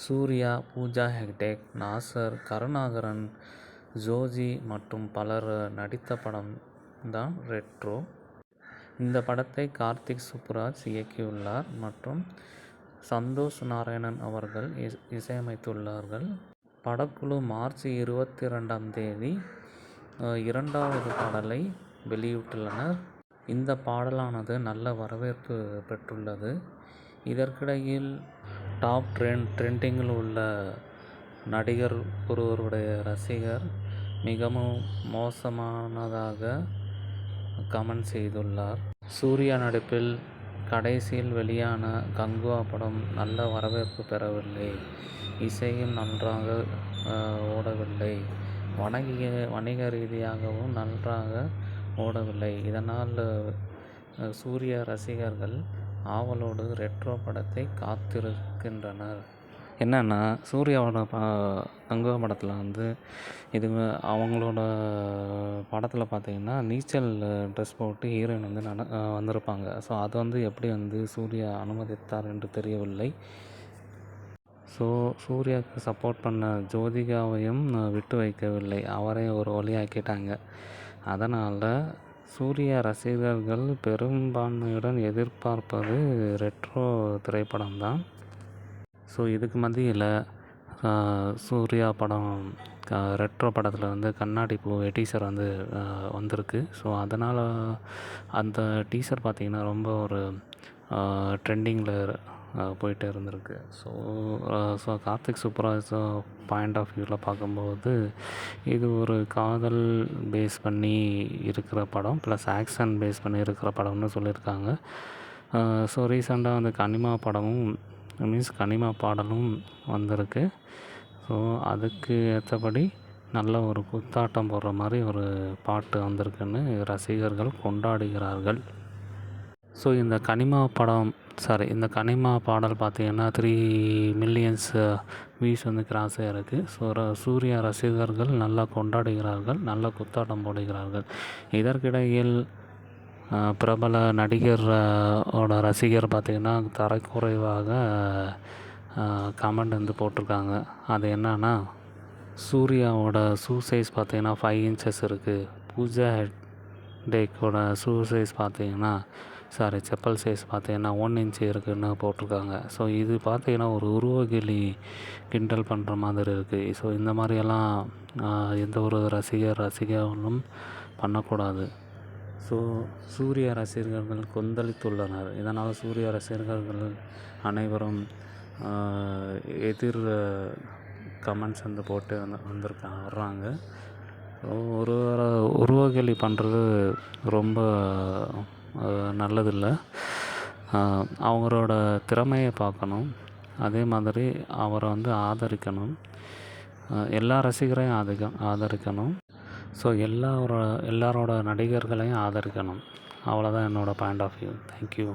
சூர்யா பூஜா ஹெக்டே நாசர் கருணாகரன் ஜோஜி மற்றும் பலர் நடித்த படம் தான் ரெட்ரோ. இந்த படத்தை கார்த்திக் சுப்புராஜ் இயக்கியுள்ளார் மற்றும் சந்தோஷ் நாராயணன் அவர்கள் இஸ் இசையமைத்துள்ளார்கள். படக்குழு மார்ச் இருபத்தி ரெண்டாம் தேதி இரண்டாவது பாடலை வெளியிட்டுள்ளனர். இந்த பாடலானது நல்ல வரவேற்பு பெற்றுள்ளது. இதற்கிடையில் டாப் ட்ரெண்ட் ட்ரெண்டிங்கில் உள்ள நடிகர் ஒருவருடைய ரசிகர் மிகவும் மோசமானதாக கமெண்ட் செய்துள்ளார். சூர்யா நடிப்பில் கடைசியில் வெளியான கங்குவா படம் நல்ல வரவேற்பு பெறவில்லை. இசையும் நன்றாக ஓடவில்லை. வணிக வணிக ரீதியாகவும் நன்றாக ஓடவில்லை. இதனால் சூர்யா ரசிகர்கள் ஆவலோடு ரெட்ரோ படத்தை காத்திருக்கின்றனர். என்னென்னா சூர்யாவோட கங்குவா படத்தில் வந்து இது அவங்களோட படத்தில் பார்த்தீங்கன்னா நீச்சல் ட்ரெஸ் போட்டு ஹீரோயின் வந்து நட வந்திருப்பாங்க. ஸோ அது வந்து எப்படி வந்து சூர்யா அனுமதித்தார் என்று தெரியவில்லை. ஸோ சூர்யாவுக்கு சப்போர்ட் பண்ண ஜோதிகாவையும் விட்டு வைக்கவில்லை. அவரே ஒரு வழியாக்கிட்டாங்க. அதனால் சூர்யா ரசிகர்கள் பெரும்பான்மையுடன் எதிர்பார்ப்பது ரெட்ரோ திரைப்படம் தான். ஸோ இதுக்கு மத்தியில் சூர்யா படம் ரெட்ரோ படத்தில் வந்து கண்ணாடி பூ டீசர் வந்து வந்திருக்கு. ஸோ அதனால் அந்த டீசர் பார்த்திங்கன்னா ரொம்ப ஒரு ட்ரெண்டிங்கில் போயிட்டே இருந்திருக்கு. So so Karthik Subbaraj point of வியூவில் பார்க்கும்போது இது ஒரு காதல் பேஸ் பண்ணி இருக்கிற படம். ப்ளஸ் ஆக்ஷன் பேஸ் பண்ணி இருக்கிற படம்னு சொல்லியிருக்காங்க. ஸோ ரீசெண்டாக வந்து கனிமா படமும் மீன்ஸ் கனிமா பாடலும் வந்திருக்கு. ஸோ அதுக்கு ஏற்றபடி நல்ல ஒரு குத்தாட்டம் போடுற மாதிரி ஒரு பாட்டு வந்திருக்குன்னு ரசிகர்கள் கொண்டாடுகிறார்கள். ஸோ இந்த கனிமா படம் சாரி இந்த கனிமா பாடல் பார்த்திங்கன்னா த்ரீ மில்லியன்ஸ் வியூஸ் uh, வந்து கிராஸ் ஆகிருக்கு. ஸோ சூர்யா ரசிகர்கள் நல்லா கொண்டாடுகிறார்கள். நல்ல குத்தாட்டம் போடுகிறார்கள். இதற்கிடையில் uh, பிரபல நடிகர் uh, ஓட ரசிகர் பார்த்திங்கன்னா தரக்குறைவாக கமெண்ட் வந்து போட்டிருக்காங்க. அது என்னன்னா சூர்யாவோட ஷூ சைஸ் பார்த்திங்கன்னா ஃபைவ் இன்ச்சஸ் இருக்குது. பூஜா ஹெட் டேக்கோட ஷூ சைஸ் பார்த்தீங்கன்னா சாரி செப்பல் சைஸ் பார்த்தீங்கன்னா ஒன் இன்ச்சு இருக்குதுன்னு போட்டிருக்காங்க. ஸோ இது பார்த்தீங்கன்னா ஒரு உருவகிளி கிண்டல் பண்ணுற மாதிரி இருக்குது. ஸோ இந்த மாதிரியெல்லாம் எந்த ஒரு ரசிகர் ரசிகர்களும் பண்ணக்கூடாது. ஸோ சூரிய ரசிகர்கள் கொந்தளித்துள்ளனர். இதனால் சூரிய ரசிகர்கள் அனைவரும் எதிர் கமெண்ட்ஸ் வந்து போட்டு வந்து வந்திருக்காங்க வர்றாங்க. ஒரு உருவகிளி பண்ணுறது ரொம்ப நல்லதில்லை அவங்களோட திறமையை பார்க்கணும். அதே மாதிரி அவரை வந்து ஆதரிக்கணும். எல்லா ரசிகரையும் ஆதிக்க ஆதரிக்கணும். ஸோ எல்லாரோட எல்லாரோட நடிகர்களையும் ஆதரிக்கணும். அவ்வளோதான் என்னோடய point of view. Thank you.